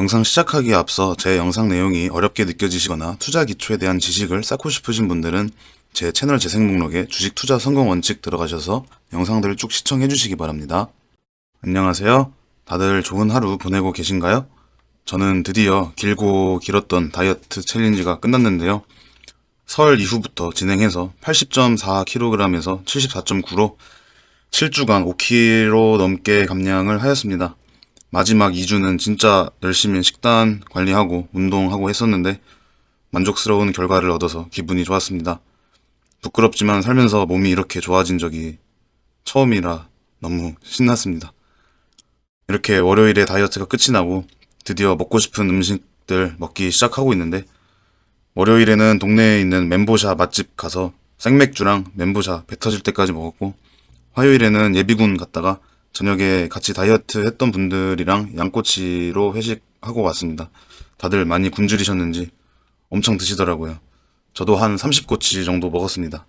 영상 시작하기에 앞서 제 영상 내용이 어렵게 느껴지시거나 투자 기초에 대한 지식을 쌓고 싶으신 분들은 제 채널 재생 목록에 주식 투자 성공 원칙 들어가셔서 영상들을 쭉 시청해 주시기 바랍니다. 안녕하세요. 다들 좋은 하루 보내고 계신가요? 저는 드디어 길고 길었던 다이어트 챌린지가 끝났는데요. 설 이후부터 진행해서 80.4kg에서 74.9로 7주간 5kg 넘게 감량을 하였습니다. 마지막 2주는 진짜 열심히 식단 관리하고 운동하고 했었는데 만족스러운 결과를 얻어서 기분이 좋았습니다. 부끄럽지만 살면서 몸이 이렇게 좋아진 적이 처음이라 너무 신났습니다. 이렇게 월요일에 다이어트가 끝이 나고 드디어 먹고 싶은 음식들 먹기 시작하고 있는데 월요일에는 동네에 있는 멘보샤 맛집 가서 생맥주랑 멘보샤 배 터질 때까지 먹었고 화요일에는 예비군 갔다가 저녁에 같이 다이어트 했던 분들이랑 양꼬치로 회식하고 왔습니다. 다들 많이 굶주리셨는지 엄청 드시더라고요. 저도 한 30꼬치 정도 먹었습니다.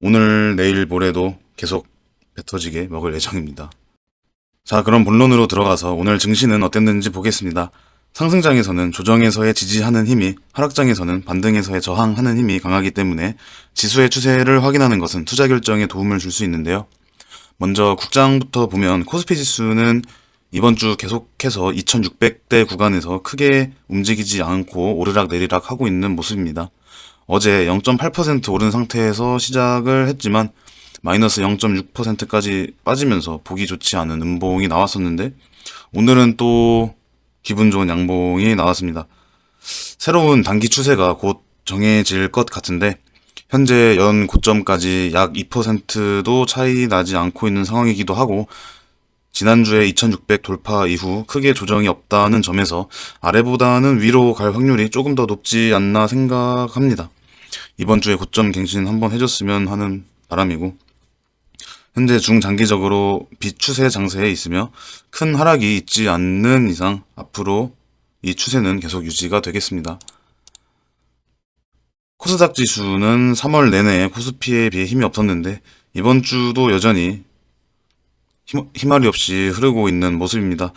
오늘, 내일, 모레도 계속 배 터지게 먹을 예정입니다. 자, 그럼 본론으로 들어가서 오늘 증시는 어땠는지 보겠습니다. 상승장에서는 조정에서의 지지하는 힘이, 하락장에서는 반등에서의 저항하는 힘이 강하기 때문에 지수의 추세를 확인하는 것은 투자 결정에 도움을 줄 수 있는데요. 먼저 국장부터 보면 코스피 지수는 이번 주 계속해서 2600대 구간에서 크게 움직이지 않고 오르락 내리락 하고 있는 모습입니다. 어제 0.8% 오른 상태에서 시작을 했지만 마이너스 0.6%까지 빠지면서 보기 좋지 않은 음봉이 나왔었는데 오늘은 또 기분 좋은 양봉이 나왔습니다. 새로운 단기 추세가 곧 정해질 것 같은데 현재 연 고점까지 약 2%도 차이 나지 않고 있는 상황이기도 하고 지난주에 2600 돌파 이후 크게 조정이 없다는 점에서 아래보다는 위로 갈 확률이 조금 더 높지 않나 생각합니다. 이번 주에 고점 갱신 한번 해줬으면 하는 바람이고 현재 중장기적으로 비추세 장세에 있으며 큰 하락이 있지 않는 이상 앞으로 이 추세는 계속 유지가 되겠습니다. 코스닥 지수는 3월 내내 코스피에 비해 힘이 없었는데 이번 주도 여전히 힘, 힘알이 없이 흐르고 있는 모습입니다.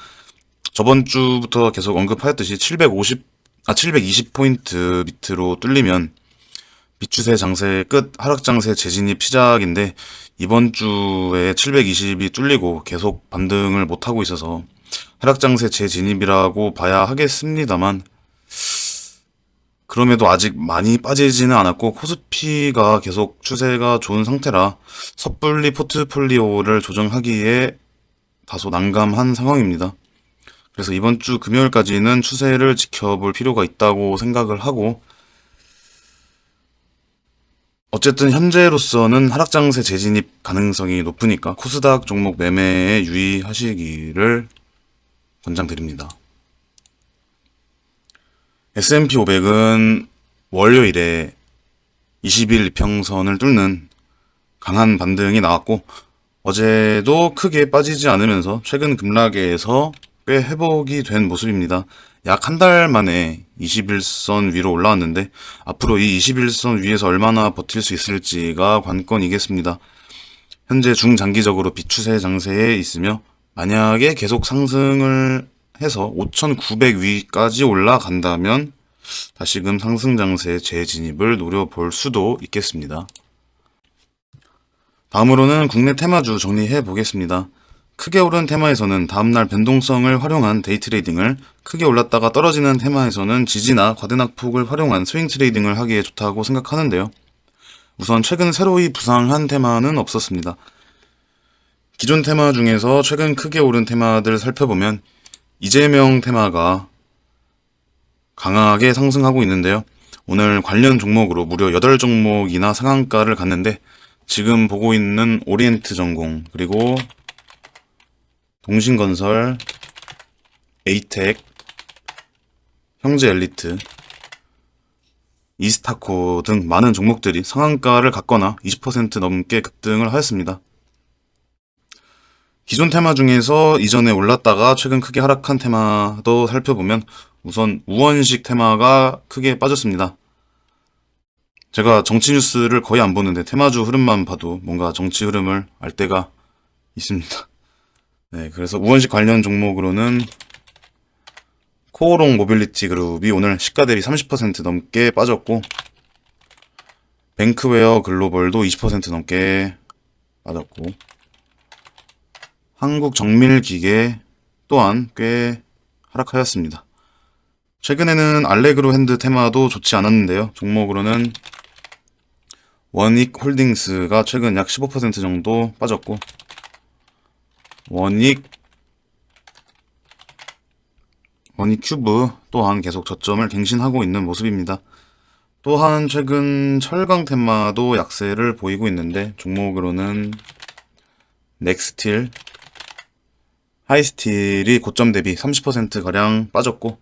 저번 주부터 계속 언급하였듯이 750, 아, 720포인트 밑으로 뚫리면 비추세 장세 끝 하락 장세 재진입 시작인데 이번 주에 720이 뚫리고 계속 반등을 못 하고 있어서 하락 장세 재진입이라고 봐야 하겠습니다만 그럼에도 아직 많이 빠지지는 않았고 코스피가 계속 추세가 좋은 상태라 섣불리 포트폴리오를 조정하기에 다소 난감한 상황입니다. 그래서 이번 주 금요일까지는 추세를 지켜볼 필요가 있다고 생각을 하고 어쨌든 현재로서는 하락장세 재진입 가능성이 높으니까 코스닥 종목 매매에 유의하시기를 권장드립니다. S&P 500은 월요일에 20일 이평선을 뚫는 강한 반등이 나왔고 어제도 크게 빠지지 않으면서 최근 급락에서 꽤 회복이 된 모습입니다. 약 한 달 만에 21선 위로 올라왔는데 앞으로 이 21선 위에서 얼마나 버틸 수 있을지가 관건이겠습니다. 현재 중장기적으로 비추세 장세에 있으며 만약에 계속 상승을 해서 5,900 위까지 올라간다면 다시금 상승 장세의 재진입을 노려볼 수도 있겠습니다. 다음으로는 국내 테마주 정리해 보겠습니다. 크게 오른 테마에서는 다음날 변동성을 활용한 데이 트레이딩을, 크게 올랐다가 떨어지는 테마에서는 지지나 과대낙폭을 활용한 스윙 트레이딩을 하기에 좋다고 생각하는데요. 우선 최근 새로이 부상한 테마는 없었습니다. 기존 테마 중에서 최근 크게 오른 테마들 살펴보면 이재명 테마가 강하게 상승하고 있는데요. 오늘 관련 종목으로 무려 8종목이나 상한가를 갔는데 지금 보고 있는 오리엔트 전공 그리고 동신건설, 에이텍, 형제 엘리트, 이스타코 등 많은 종목들이 상한가를 갔거나 20% 넘게 급등을 하였습니다. 기존 테마 중에서 이전에 올랐다가 최근 크게 하락한 테마도 살펴보면 우선 우원식 테마가 크게 빠졌습니다. 제가 정치 뉴스를 거의 안 보는데 테마주 흐름만 봐도 뭔가 정치 흐름을 알 때가 있습니다. 네, 그래서 우원식 관련 종목으로는 코오롱 모빌리티 그룹이 오늘 시가 대비 30% 넘게 빠졌고 뱅크웨어 글로벌도 20% 넘게 빠졌고 한국 정밀기계 또한 꽤 하락하였습니다. 최근에는 알레그로 핸드 테마도 좋지 않았는데요. 종목으로는 원익 홀딩스가 최근 약 15% 정도 빠졌고 원익 원익 큐브 또한 계속 저점을 갱신하고 있는 모습입니다. 또한 최근 철강 테마도 약세를 보이고 있는데 종목으로는 넥스틸, 하이스틸이 고점 대비 30%가량 빠졌고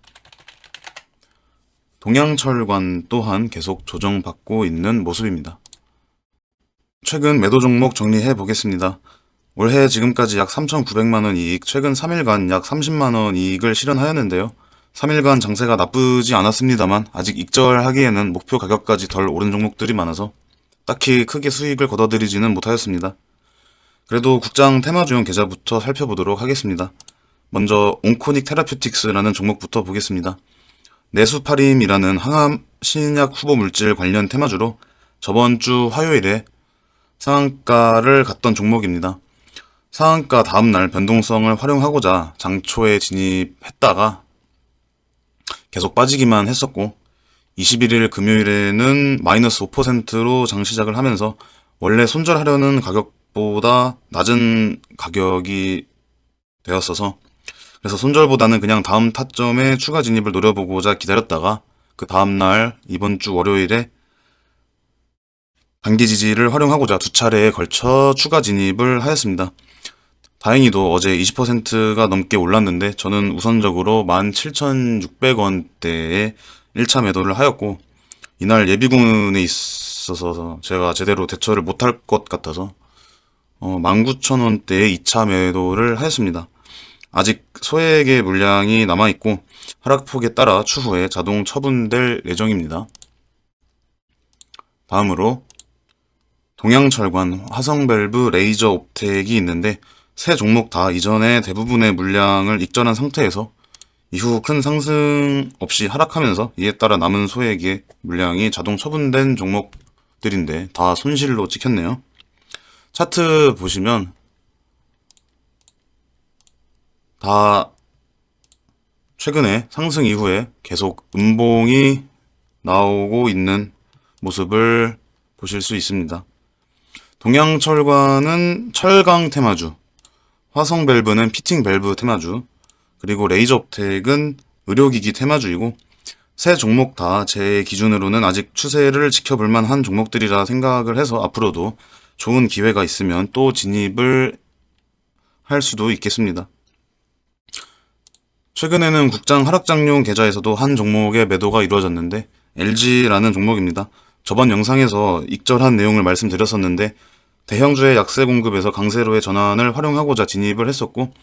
동양철관 또한 계속 조정받고 있는 모습입니다. 최근 매도 종목 정리해 보겠습니다. 올해 지금까지 약 3,900만원 이익, 최근 3일간 약 30만원 이익을 실현하였는데요. 3일간 장세가 나쁘지 않았습니다만 아직 익절하기에는 목표 가격까지 덜 오른 종목들이 많아서 딱히 크게 수익을 거둬들이지는 못하였습니다. 그래도 국장 테마주용 계좌부터 살펴보도록 하겠습니다. 먼저 온코닉 테라퓨틱스라는 종목부터 보겠습니다. 내수파림이라는 항암 신약 후보 물질 관련 테마주로 저번 주 화요일에 상한가를 갔던 종목입니다. 상한가 다음날 변동성을 활용하고자 장초에 진입했다가 계속 빠지기만 했었고 21일 금요일에는 마이너스 5%로 장 시작을 하면서 원래 손절하려는 가격 보다 낮은 가격이 되었어서 그래서 손절보다는 그냥 다음 타점에 추가 진입을 노려보고자 기다렸다가 그 다음날 이번 주 월요일에 단기 지지를 활용하고자 두 차례에 걸쳐 추가 진입을 하였습니다. 다행히도 어제 20%가 넘게 올랐는데 저는 우선적으로 17,600원대에 1차 매도를 하였고 이날 예비군에 있어서 제가 제대로 대처를 못할 것 같아서 어, 19,000원대에 2차 매도를 하였습니다. 아직 소액의 물량이 남아있고 하락폭에 따라 추후에 자동 처분될 예정입니다. 다음으로 동양철관, 화성밸브, 레이저 옵텍이 있는데 세 종목 다 이전에 대부분의 물량을 익절한 상태에서 이후 큰 상승 없이 하락하면서 이에 따라 남은 소액의 물량이 자동 처분된 종목들인데 다 손실로 찍혔네요. 차트 보시면 다 최근에 상승 이후에 계속 음봉이 나오고 있는 모습을 보실 수 있습니다. 동양철관은 철강 테마주, 화성밸브는 피팅 밸브 테마주, 그리고 레이저업텍은 의료기기 테마주이고 세 종목 다 제 기준으로는 아직 추세를 지켜볼 만한 종목들이라 생각을 해서 앞으로도 좋은 기회가 있으면 또 진입을 할 수도 있겠습니다. 최근에는 국장 하락장용 계좌에서도 한 종목의 매도가 이루어졌는데 LG라는 종목입니다. 저번 영상에서 익절한 내용을 말씀드렸었는데 대형주의 약세 공급에서 강세로의 전환을 활용하고자 진입을 했었고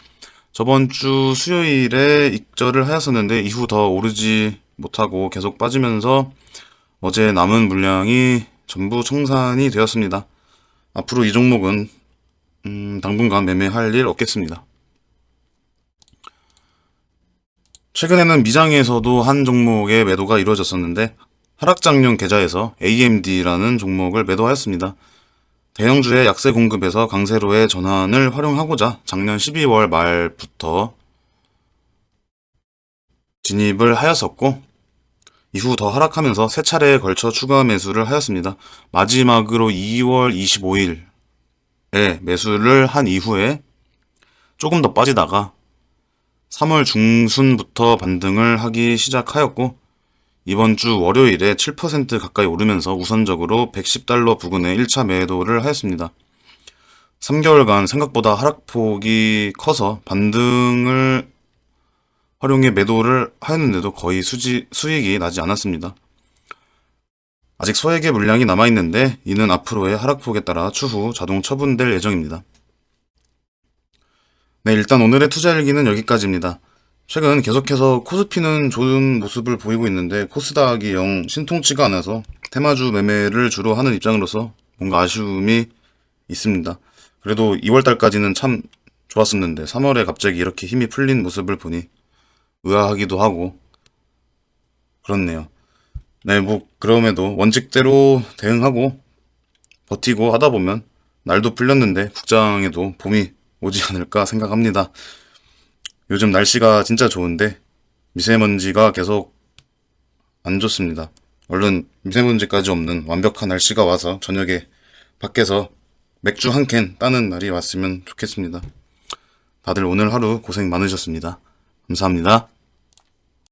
저번 주 수요일에 익절을 하였었는데 이후 더 오르지 못하고 계속 빠지면서 어제 남은 물량이 전부 청산이 되었습니다. 앞으로 이 종목은 음, 당분간 매매할 일 없겠습니다. 최근에는 미장에서도 한 종목의 매도가 이루어졌었는데 하락장용 계좌에서 AMD라는 종목을 매도하였습니다. 대형주의 약세 공급에서 강세로의 전환을 활용하고자 작년 12월 말부터 진입을 하였었고 이후 더 하락하면서 세 차례에 걸쳐 추가 매수를 하였습니다. 마지막으로 2월 25일에 매수를 한 이후에 조금 더 빠지다가 3월 중순부터 반등을 하기 시작하였고 이번 주 월요일에 7% 가까이 오르면서 우선적으로 110달러 부근에 1차 매도를 하였습니다. 3개월간 생각보다 하락폭이 커서 반등을 활용해 매도를 하였는데도 거의 수지, 수익이 나지 않았습니다. 아직 소액의 물량이 남아있는데 이는 앞으로의 하락폭에 따라 추후 자동 처분될 예정입니다. 네, 일단 오늘의 투자 일기는 여기까지입니다. 최근 계속해서 코스피는 좋은 모습을 보이고 있는데 코스닥이 영 신통치가 않아서 테마주 매매를 주로 하는 입장으로서 뭔가 아쉬움이 있습니다. 그래도 2월달까지는 참 좋았었는데 3월에 갑자기 이렇게 힘이 풀린 모습을 보니 의아하기도 하고 그렇네요. 네, 뭐, 그럼에도 원칙대로 대응하고 버티고 하다 보면 날도 풀렸는데 국장에도 봄이 오지 않을까 생각합니다. 요즘 날씨가 진짜 좋은데 미세먼지가 계속 안 좋습니다. 얼른 미세먼지까지 없는 완벽한 날씨가 와서 저녁에 밖에서 맥주 한 캔 따는 날이 왔으면 좋겠습니다. 다들 오늘 하루 고생 많으셨습니다. 감사합니다.